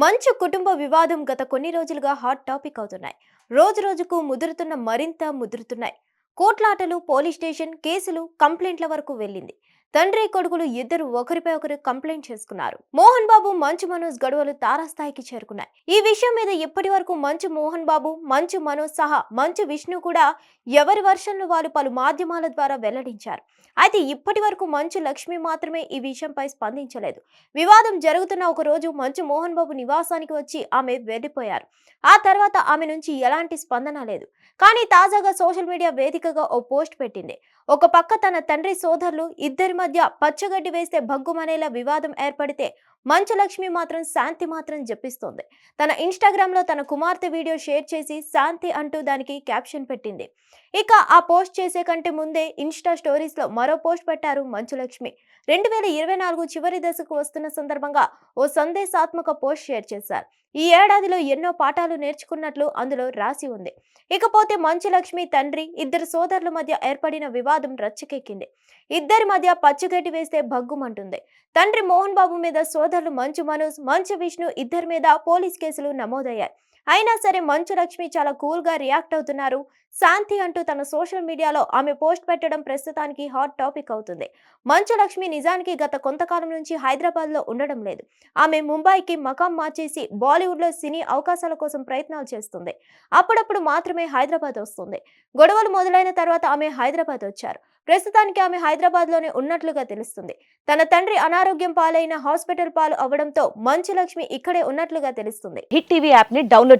మంచు కుటుంబ వివాదం గత కొన్ని రోజులుగా హాట్ టాపిక్ అవుతున్నాయి. రోజు రోజుకు ముదురుతున్న మరింత ముదురుతున్నాయి. కోట్లాటలు పోలీస్ స్టేషన్ కేసులు కంప్లైంట్ల వరకు వెళ్ళింది. తండ్రి కొడుకులు ఇద్దరు ఒకరిపై ఒకరు కంప్లైంట్ చేసుకున్నారు. మోహన్ బాబు మంచు మనోజ్ గొడవలు తారాస్థాయికి చేరుకున్నాయి. ఈ విషయం మీద ఇప్పటి వరకు మంచు మోహన్ బాబు మంచు మనోజ్ సహా మంచు విష్ణు కూడా ఎవరి వర్షన్లు వాళ్ళు పలు మాధ్యమాల ద్వారా వెల్లడించారు. అయితే ఇప్పటి వరకు మంచు లక్ష్మి మాత్రమే ఈ విషయంపై స్పందించలేదు. వివాదం జరుగుతున్న ఒక రోజు మంచు మోహన్ బాబు నివాసానికి వచ్చి ఆమె వెళ్ళిపోయారు. ఆ తర్వాత ఆమె నుంచి ఎలాంటి స్పందన లేదు. కానీ తాజాగా సోషల్ మీడియా వేదికగా ఓ పోస్ట్ పెట్టింది. ఒక పక్క తన తండ్రి సోదరులు ఇద్దరి మధ్య పచ్చగడ్డి వేస్తే భగ్గుమనేలా వివాదం ఏర్పడితే మంచు లక్ష్మి మాత్రం శాంతి మాత్రం జపిస్తోంది. తన ఇన్స్టాగ్రామ్లో తన కుమార్తె వీడియో షేర్ చేసి శాంతి అంటూ దానికి క్యాప్షన్ పెట్టింది. ఇక ఆ పోస్ట్ చేసే కంటే ముందే ఇన్స్టా స్టోరీస్లో మరో పోస్ట్ పెట్టారు మంచులక్ష్మి. రెండు వేల ఇరవై నాలుగు చివరి దశకు వస్తున్న సందర్భంగా ఓ సందేశాత్మక పోస్ట్ షేర్ చేశారు. ఈ ఏడాదిలో ఎన్నో పాఠాలు నేర్చుకున్నట్లు అందులో రాసి ఉంది. ఇకపోతే మంచులక్ష్మి తండ్రి ఇద్దరు సోదరుల మధ్య ఏర్పడిన వివాదం రచ్చకెక్కింది. ఇద్దరి మధ్య పచ్చిగడ్డి వేస్తే భగ్గుమంటుంది. తండ్రి మోహన్ బాబు మీద సోదరులు మంచు మనోజ్ మంచు విష్ణు ఇద్దరి మీద పోలీస్ కేసులు నమోదయ్యాయి. అయినా సరే మంచు లక్ష్మి చాలా కూల్గా రియాక్ట్ అవుతున్నారు. శాంతి అంటూ తన సోషల్ మీడియాలో ఆమె పోస్ట్ పెట్టడం ప్రస్తుతానికి హాట్ టాపిక్ అవుతుంది. మంచు లక్ష్మి నిజానికి గత కొంతకాలం నుంచి హైదరాబాద్లో ఉండడం లేదు. ఆమె ముంబైకి మకాం మార్చేసి బాలీవుడ్లో సినీ అవకాశాల కోసం ప్రయత్నాలు చేస్తుంది. అప్పుడప్పుడు మాత్రమే హైదరాబాద్ వస్తుంది. గొడవలు మొదలైన తర్వాత ఆమె హైదరాబాద్ వచ్చారు. ప్రస్తుతానికి ఆమె హైదరాబాద్లోనే ఉన్నట్లుగా తెలుస్తుంది. తన తండ్రి అనారోగ్యం పాలైన హాస్పిటల్ పాలు అవడంతో మంచు లక్ష్మి ఇక్కడే ఉన్నట్లుగా తెలుస్తుంది. హిట్ టీవీ యాప్ని డౌన్లోడ్